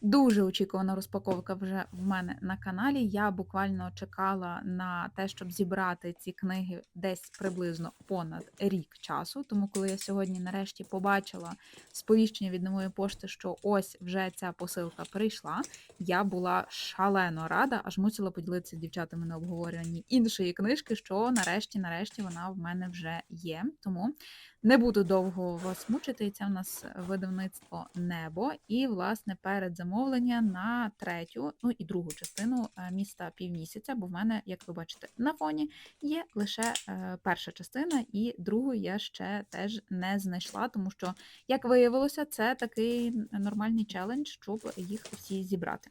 Дуже очікувана розпаковка вже в мене на каналі. Я буквально чекала на те, щоб зібрати ці книги десь приблизно понад рік часу. Тому, коли я сьогодні нарешті побачила сповіщення від нової пошти, що ось вже ця посилка прийшла, я була шалено рада, аж мусила поділитися з дівчатами на обговорюванні іншої книжки, що нарешті, нарешті вона в мене вже є. Тому не буду довго вас мучити. Це у нас видавництво Небо. І, власне, перед замовлення на третю, ну і другу частину е, міста півмісяця, бо в мене, як ви бачите, на фоні є лише е, перша частина, і другу я ще теж не знайшла, тому що, як виявилося, це такий нормальний челендж, щоб їх всі зібрати.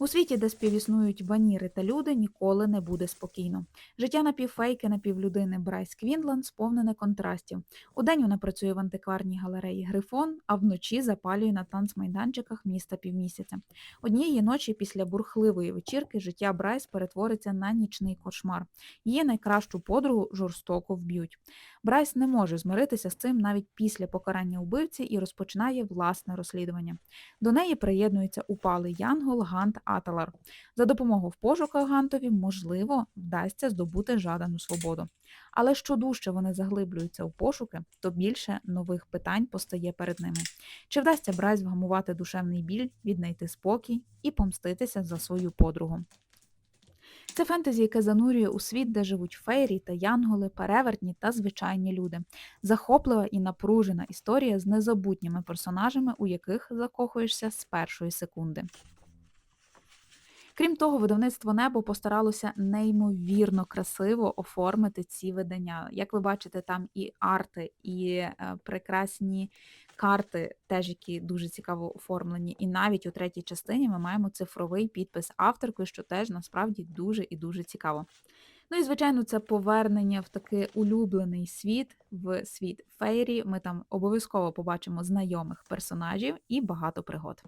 У світі, де співіснують ваніри та люди, ніколи не буде спокійно. Життя напівфейки, напівлюдини Брайс Квінланд сповнене контрастів. Удень вона працює в антикварній галереї Грифон, а вночі запалює на танцмайданчиках міста півмісяця. Однієї ночі після бурхливої вечірки життя Брайс перетвориться на нічний кошмар. Її найкращу подругу жорстоко вб'ють. Брайс не може змиритися з цим навіть після покарання вбивці і розпочинає власне розслідування. До неї приєднується упалий Янгол Гант Аталар. За допомогою пошуках Гантові, можливо, вдасться здобути жадану свободу. Але що дужче вони заглиблюються у пошуки, то більше нових питань постає перед ними. Чи вдасться Брайс вгамувати душевний біль, віднайти спокій і помститися за свою подругу? Це фентезі, яке занурює у світ, де живуть фейрі та янголи, перевертні та звичайні люди. Захоплива і напружена історія з незабутніми персонажами, у яких закохуєшся з першої секунди. Крім того, видавництво небо постаралося неймовірно красиво оформити ці видання. Як ви бачите, там і арти, і е, прекрасні карти, теж які дуже цікаво оформлені. І навіть у третій частині ми маємо цифровий підпис авторки, що теж насправді дуже і дуже цікаво. Ну і звичайно, це повернення в такий улюблений світ, в світ фейрі. Ми там обов'язково побачимо знайомих персонажів і багато пригод.